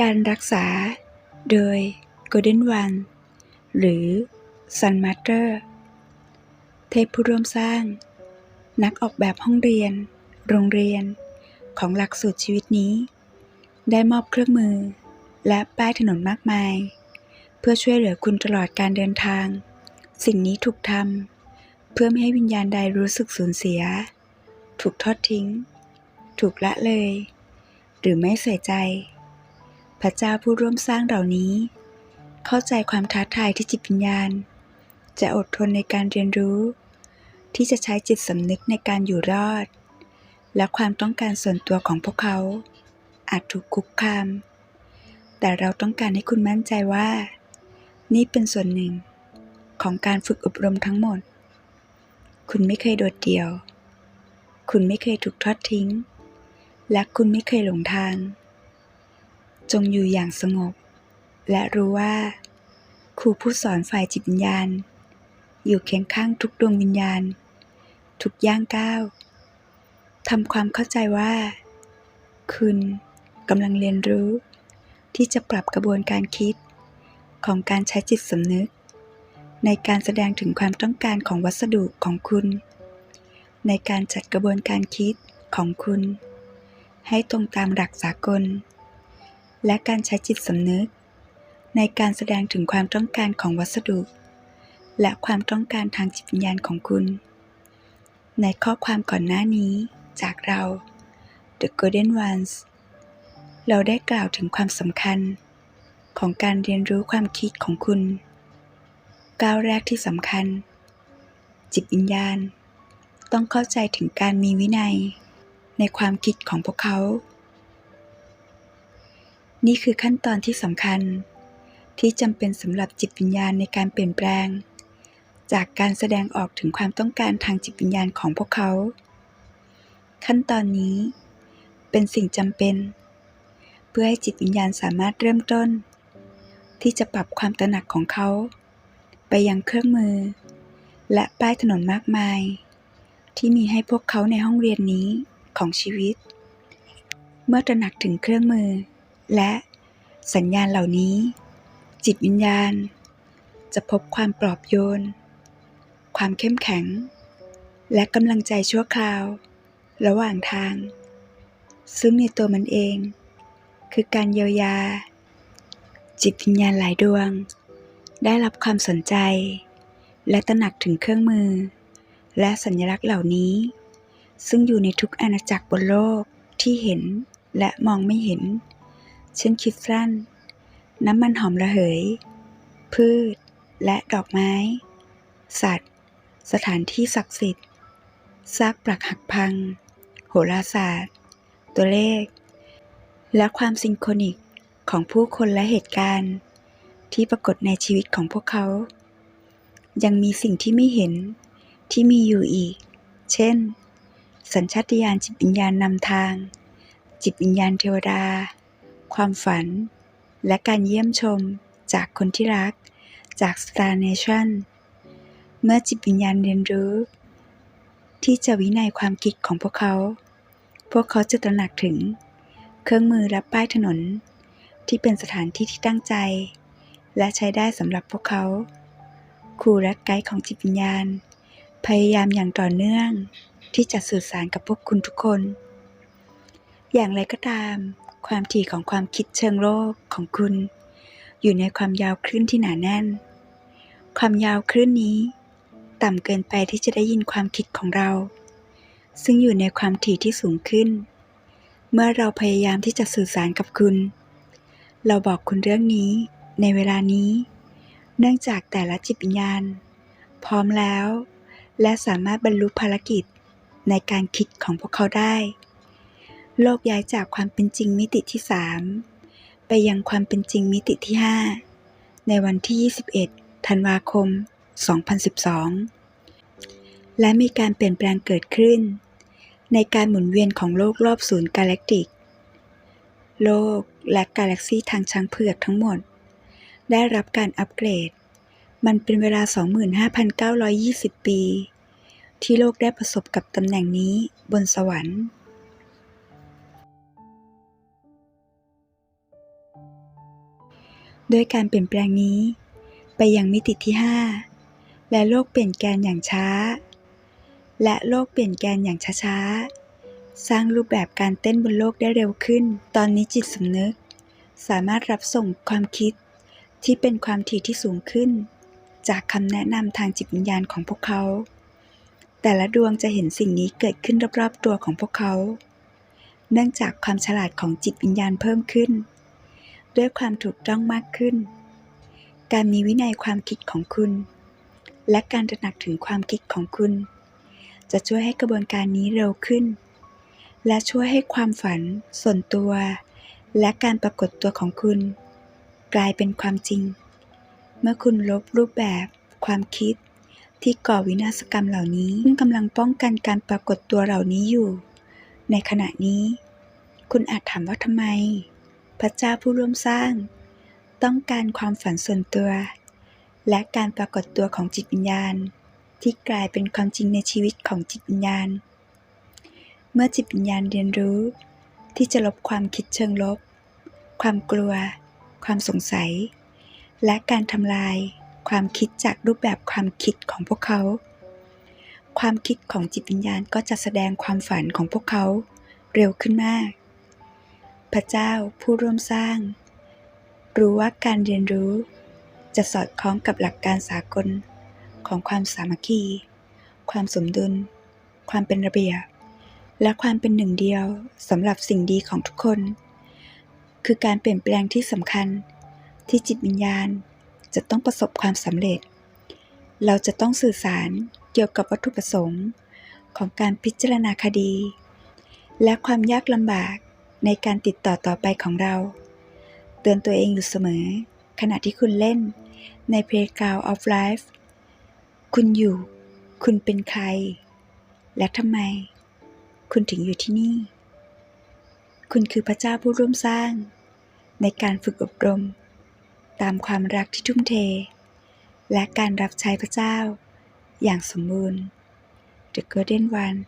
การรักษาโดย Golden One หรือ Sun Master เทพผู้ร่วมสร้าง นักออกแบบห้องเรียน โรงเรียน ของหลักสูตรชีวิตนี้ ได้มอบเครื่องมือ และป้ายถนนมากมาย เพื่อช่วยเหลือคุณตลอดการเดินทาง สิ่งนี้ถูกทำเพื่อไม่ให้วิญญาณใดรู้สึกสูญเสีย ถูกทอดทิ้ง ถูกละเลย หรือไม่ใส่ใจ พระเจ้าผู้ร่วมสร้างเหล่านี้ เข้าใจความท้าทายที่จิตวิญญาณ จะอดทนในการเรียนรู้ ที่จะใช้จิตสำนึกในการอยู่รอด และความต้องการส่วนตัวของพวกเขา อาจถูกคุกคาม แต่เราต้องการให้คุณมั่นใจว่า นี่เป็นส่วนหนึ่งของการฝึกอบรมทั้งหมด คุณไม่เคยโดดเดี่ยว คุณไม่เคยถูกทอดทิ้ง และคุณไม่เคยหลงทาง จงอยู่อย่างสงบ และรู้ว่า ครูผู้สอนฝ่ายจิตวิญญาณ อยู่เคียงข้างทุกดวงวิญญาณ ทุกย่างก้าวทำความเข้าใจว่า คุณกำลังเรียนรู้ ที่จะปรับกระบวนการคิดของการใช้จิตสำนึก ในการแสดงถึงความต้องการของวัสดุของคุณ ในการจัดกระบวนการคิดของคุณ ให้ตรงตามหลักสากล และการใช้จิตสำนึก ในการแสดงถึงความต้องการของวัสดุ และความต้องการทางจิตวิญญาณของคุณ ในข้อความก่อนหน้านี้จากเรา The Golden Ones เราได้กล่าวถึงความสำคัญ ของการเรียนรู้ความคิดของคุณ ก้าวแรกที่สำคัญ จิตวิญญาณ ต้องเข้าใจถึงการมีวินัย ในความคิดของพวกเขา นี่คือขั้นตอนที่สำคัญ ที่จำเป็นสำหรับจิตวิญญาณในการเปลี่ยนแปลง จากการแสดงออกถึงความต้องการทางจิตวิญญาณของพวกเขา ขั้นตอนนี้เป็นสิ่งจำเป็น เพื่อให้จิตวิญญาณสามารถเริ่มต้น ที่จะปรับความตระหนักของเขา ไปยังเครื่องมือ และป้ายถนนมากมาย ที่มีให้พวกเขาในห้องเรียนนี้ ของชีวิต เมื่อตระหนักถึงเครื่องมือ และสัญญาณเหล่านี้ จิตวิญญาณ จะพบความปลอบโยน ความเข้มแข็ง และกำลังใจชั่วคราว ระหว่างทาง ซึ่งในตัวมันเอง คือการเยียวยา จิตวิญญาณหลายดวง ได้รับความสนใจ และตระหนักถึงเครื่องมือ และสัญลักษณ์เหล่านี้ ซึ่งอยู่ในทุกอาณาจักรบนโลกที่เห็นและมองไม่เห็น เช่นคริสตัลน้ำมันหอมระเหย พืชและดอกไม้ สัตว์ สถานที่ศักดิ์สิทธิ์ซากปรักหักพัง โหราศาสตร์ ตัวเลข และความซิงโครนิกของผู้คนและเหตุการณ์ ที่ปรากฏในชีวิตของพวกเขา ยังมีสิ่งที่ไม่เห็นที่มีอยู่อีก เช่น สัญชาตญาณจิตวิญญาณนำทาง จิตวิญญาณเทวดา ความฝัน และการเยี่ยมชมจากคนที่รัก จาก Star Nation เมื่อจิตวิญญาณเรียนรู้ ที่จะวินัยความคิดของพวกเขา พวกเขาจะตระหนักถึง เครื่องมือและป้ายถนน ที่เป็นสถานที่ที่ตั้งใจ และใช้ได้สำหรับพวกเขา ครูและไกด์ของจิตวิญญาณ พยายามอย่างต่อเนื่อง ที่จะสื่อสารกับพวกคุณทุกคน อย่างไรก็ตาม ความถี่ของความคิดเชิงโลกของคุณ อยู่ในความยาวคลื่นที่หนาแน่น ความยาวคลื่นนี้ ต่ำเกินไปที่จะได้ยินความคิดของเรา ซึ่งอยู่ในความถี่ที่สูงขึ้น เมื่อเราพยายามที่จะสื่อสารกับคุณ เราบอกคุณเรื่องนี้ในเวลานี้ เนื่องจากแต่ละจิตวิญญาณ พร้อมแล้ว และสามารถบรรลุภารกิจ ในการคิดของพวกเขาได้ โลกย้ายจากความเป็นจริงมิติที่ 3 ไปยังความเป็นจริงมิติที่ 5 ในวันที่ 21 ธันวาคม 2012 และมีการเปลี่ยนแปลงเกิดขึ้น ในการหมุนเวียนของโลกรอบศูนย์กาแล็กติก โลกและกาแล็กซีทางช้างเผือกทั้งหมด ได้รับการอัปเกรด มันเป็นเวลา 25,920 ปี ที่โลกได้ประสบกับตำแหน่งนี้บนสวรรค์ด้วยการเปลี่ยนแปลงนี้ ไปยังมิติที่ 5 และโลกเปลี่ยนแกนอย่างช้า และโลกเปลี่ยนแกนอย่างช้าๆ สร้างรูปแบบการเต้นบนโลกได้เร็วขึ้น ตอนนี้จิตสำนึก สามารถรับส่งความคิดที่เป็นความถี่ที่สูงขึ้น จากคำแนะนำทางจิตวิญญาณของพวกเขา แต่ละดวงจะเห็นสิ่งนี้เกิดขึ้นรอบๆตัวของพวกเขา เนื่องจากความฉลาดของจิตวิญญาณเพิ่มขึ้น ด้วยความถูกต้องมากขึ้น การมีวินัยความคิดของคุณ และการตระหนักถึงความคิดของคุณ จะช่วยให้กระบวนการนี้เร็วขึ้น และช่วยให้ความฝัน ส่วนตัว และการปรากฏตัวของคุณ กลายเป็นความจริง เมื่อคุณลบรูปแบบ ความคิด ที่ก่อวินาศกรรมเหล่านี้ซึ่งกำลังป้องกันการปรากฏตัวเหล่านี้อยู่ ในขณะนี้ คุณอาจถามว่าทำไม พระเจ้าผู้ร่วมสร้าง ต้องการความฝันส่วนตัว และการปรากฏตัวของจิตวิญญาณ ที่กลายเป็นความจริงในชีวิตของจิตวิญญาณ เมื่อจิตวิญญาณเรียนรู้ ที่จะลบความคิดเชิงลบ ความกลัว ความสงสัย และการทำลาย ความคิดจากรูปแบบความคิดของพวกเขา ความคิดของจิตวิญญาณก็จะแสดงความฝันของพวกเขาเร็วขึ้นมาก พระเจ้าผู้ร่วมสร้าง รู้ว่าการเรียนรู้ จะสอดคล้องกับหลักการสากลของความสามัคคี ความสมดุล ความเป็นระเบียบ และความเป็นหนึ่งเดียวสำหรับสิ่งดีของทุกคน คือการเปลี่ยนแปลงที่สำคัญที่จิตวิญญาณ จะต้องประสบความสำเร็จ เราจะต้องสื่อสารเกี่ยวกับวัตถุประสงค์ของการพิจารณาคดี และความยากลำบากในการติดต่อต่อไปของเรา เตือนตัวเองอยู่เสมอ ขณะที่คุณเล่นใน Playground of Life คุณอยู่ คุณเป็นใคร และทำไม คุณถึงอยู่ที่นี่ คุณคือพระเจ้าผู้ร่วมสร้าง ในการฝึกอบรม ตามความรักที่ทุ่มเท และการรับใช้พระเจ้า อย่างสมบูรณ์ The Golden One